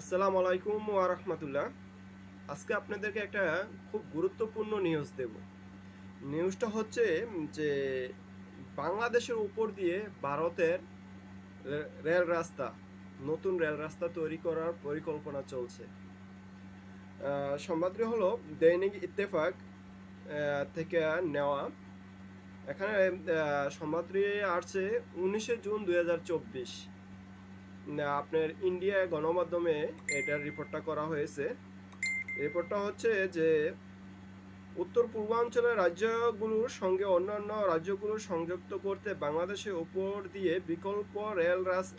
আসসালামু আলাইকুম ওয়া রাহমাতুল্লাহ। আজকে আপনাদেরকে একটা খুব গুরুত্বপূর্ণ নিউজ দেব। নিউজটা হচ্ছে যে বাংলাদেশের উপর দিয়ে ভারতের রেল রাস্তা, নতুন রেল রাস্তা তৈরি করার পরিকল্পনা চলছে। সংবাদটি হলো দৈনিক ইত্তেফাক থেকে নেওয়া। এখানে সংবাদটি আসছে উনিশে জুন দুই হাজার চব্বিশ। আপনার ইন্ডিয়া গণমাধ্যমে এটার রিপোর্টটা করা হয়েছে। রিপোর্টটা হচ্ছে যে, উত্তর পূর্বাঞ্চলের রাজ্যগুলোর সঙ্গে অন্যান্য রাজ্যগুলো সংযুক্ত করতে বাংলাদেশের উপর দিয়ে বিকল্প রেল রাস,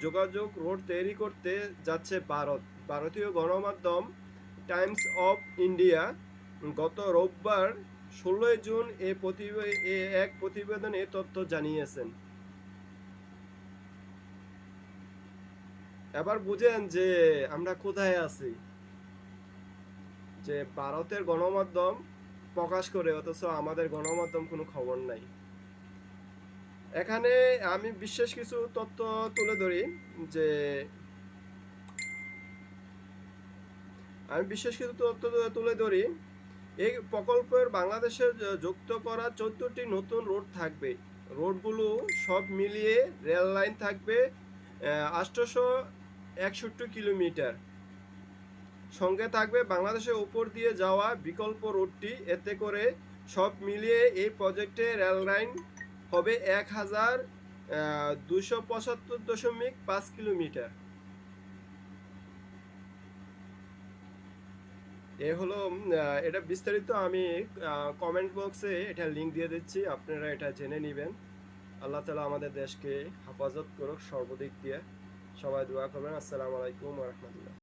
যোগাযোগ রোড তৈরি করতে যাচ্ছে ভারত। ভারতীয় গণমাধ্যম টাইমস অফ ইন্ডিয়া গত রোববার ষোলোই জুন এ প্রতিবে, এ এক প্রতিবেদনে তথ্য জানিয়েছেন। এবার বুঝেন যে আমরা কোথায় আছি। যে ভারতের গণমাধ্যম প্রকাশ করে, অথচ আমাদের গণমাধ্যম কোনো খবর নাই। এখানে আমি বিশেষ কিছু তথ্য তুলে ধরি যে, আমি বিশেষ কিছু তথ্য তুলে ধরি, এই প্রকল্পের বাংলাদেশের যুক্ত করা চোদ্দটি নতুন রোড থাকবে। রোডগুলো সব মিলিয়ে রেল লাইন থাকবে আষ্টশো একষট্টি কিলোমিটার। সঙ্গে থাকবে বাংলাদেশের উপর দিয়ে যাওয়া বিকল্প রোডটি এতে করে সব মিলিয়ে এই প্রজেক্টে রেল লাইন হবে এক হাজার দুশো পঁচাত্তর দশমিক পাঁচ কিলোমিটার। এ হলো এটা বিস্তারিত আমি কমেন্ট বক্সে এটা লিঙ্ক দিয়ে দিচ্ছি, আপনারা এটা জেনে নেবেন। আল্লাহ তালা আমাদের দেশকে হেফাজত করুক সর্বদিক দিয়ে। সবাই দোয়া করবেন। আসসালামু আলাইকুম রহমতুল্লাহ।